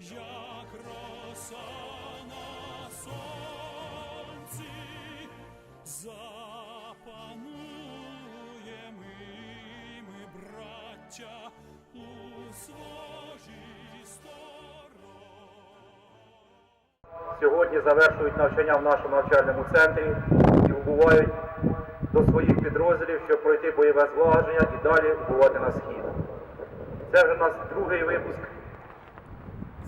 як роса на сонці, запанує ми, ми, браття, у своїй стороні. сьогодні завершують навчання в нашому навчальному центрі і убувають до своїх підрозділів, щоб пройти бойове злагодження і далі убувати на схід. Це вже у нас другий випуск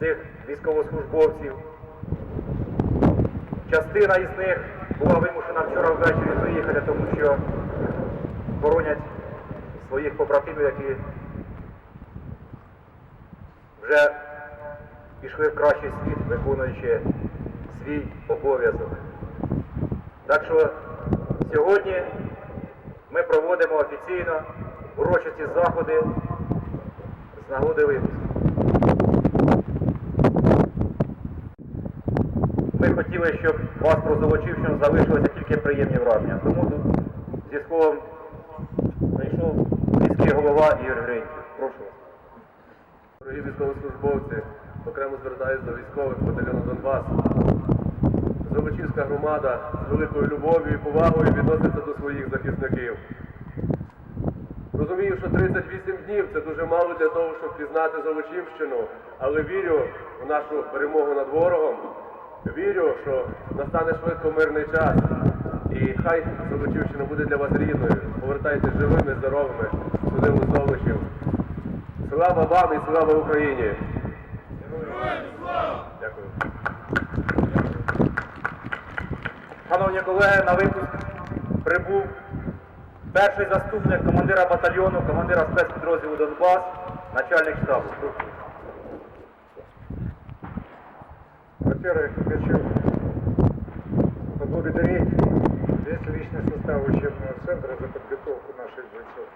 цих військовослужбовців. Частина із них була вимушена вчора ввечері приїхати, тому що боронять своїх побратимів, які вже пішли в кращий світ, виконуючи свій обов'язок. Так що сьогодні ми проводимо офіційно урочисті заходи з нагоди випуску. Ми хотіли, щоб вас про Золочівщину залишилися тільки приємні враження. Тому зі словом прийшов міський голова Ігор Гриньків. Прошу вас. Дорогі військовослужбовці, окремо звертаюся до військових батальйону Донбас. Золочівська громада з великою любов'ю і повагою відноситься до своїх захисників. Розумію, що 38 днів це дуже мало для того, щоб пізнати Золочівщину, але вірю в нашу перемогу над ворогом. Вірю, що настане швидко мирний час. І хай Золочівщина буде для вас рідною. Повертайтеся живими, здоровими, сюди у Золочів. Слава вам і слава Україні! Дякую. Шановні колеги, на випуск прибув перший заступник командира батальйону, командира спецпідрозділу Донбас, начальник штабу. Во-первых, хочу поблагодарить весь личный состав учебного центра за подготовку наших бойцов.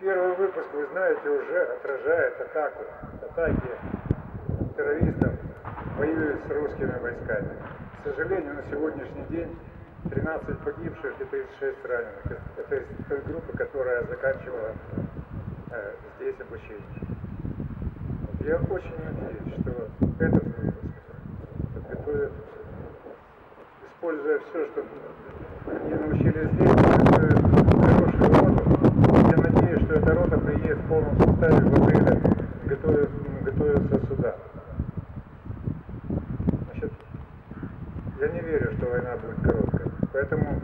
Первый выпуск, вы знаете, уже отражает атаку, атаки террористов, воюют с русскими войсками. К сожалению, на сегодняшний день 13 погибших и 36 раненых. Это из той группы, которая заканчивала э, здесь обучение. Я очень надеюсь, что этот выпуск подготовят, используя все, что они научились здесь, подготовят хорошую роту. Я надеюсь, что эта рота приедет в полном составе в апреле, готовит, готовится сюда. Значит, я не верю, что война будет короткой. Поэтому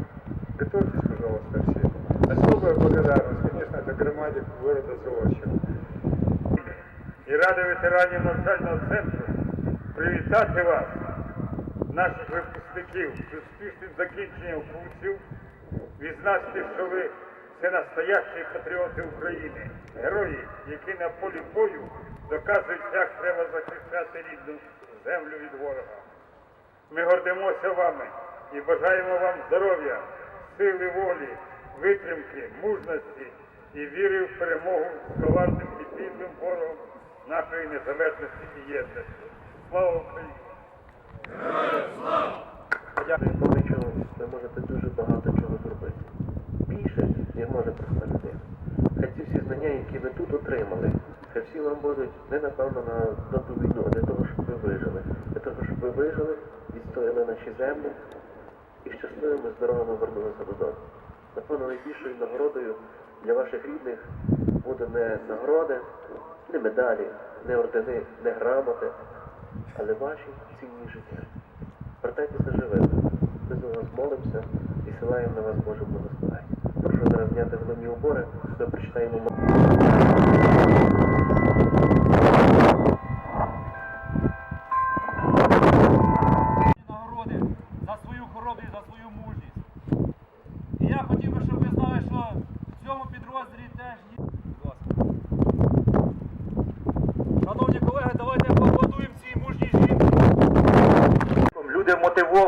готовьтесь, пожалуйста, все. Особая благодарность, конечно, это громаде города Золочева. і ради ветеранів навчального центру привітати вас, наших випускників, з успішним закінченням курсів, відзначити, що ви це настоящі патріоти України, герої, які на полі бою доказують, як треба захищати рідну землю від ворога. Ми гордимося вами і бажаємо вам здоров'я, сили волі, витримки, мужності і віри в перемогу з коварним і підлим ворогом нашої незалежності і єдності. Слава Україні! Ви можете дуже багато чого зробити. Більше, ніж може проста. Хай ці всі знання, які ви тут отримали, хай всі вам будуть не напевно на, на ту війну, а для того, щоб ви вижили. Для того, щоб ви вижили, відстояли наші землі і щасливими, здоровими вернулися додому. Напевно, найбільшою нагородою для ваших рідних буде не нагороди, не медалі, не ордени, не грамоти, але ваші цінні життя. Вертайтеся живими. Ми за вас молимося і силаємо на вас Боже благословення. Прошу зараз зняти головні убори, ми прочитаємо. нагороди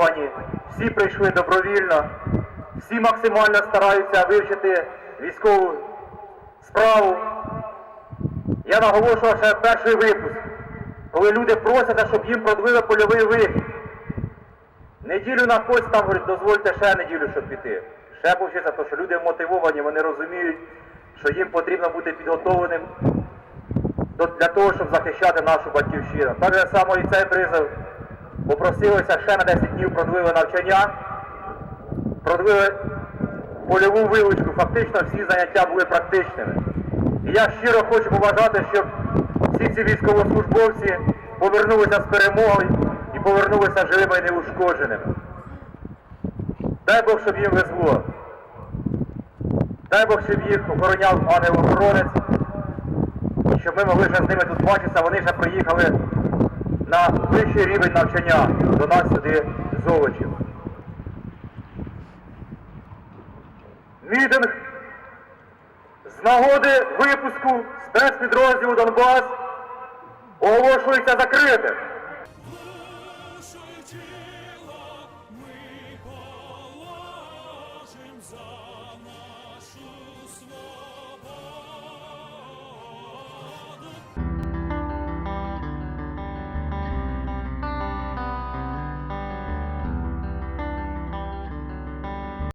мотивовані, всі прийшли добровільно, всі максимально стараються вивчити військову справу. Я наголошував ще перший випуск, коли люди просять, щоб їм продвили польовий вихід. Неділю на пост там говорять, дозвольте ще неділю, щоб піти. Ще повчиться, тому що люди мотивовані, вони розуміють, що їм потрібно бути підготовленим для того, щоб захищати нашу батьківщину. Так же само і цей призов попросилися ще на 10 днів продвили навчання, продвили польову вилучку, фактично всі заняття були практичними. І я щиро хочу побажати, щоб всі ці військовослужбовці повернулися з перемогою і повернулися живими і неушкодженими. Дай Бог, щоб їм везло. Дай Бог, щоб їх охороняв ангел-охоронець, і щоб ми могли вже з ними тут бачитися, вони вже приїхали на вищий рівень навчання до нас сюди з овочів. Мітинг з нагоди випуску спецпідрозділу Донбас оголошується закритим.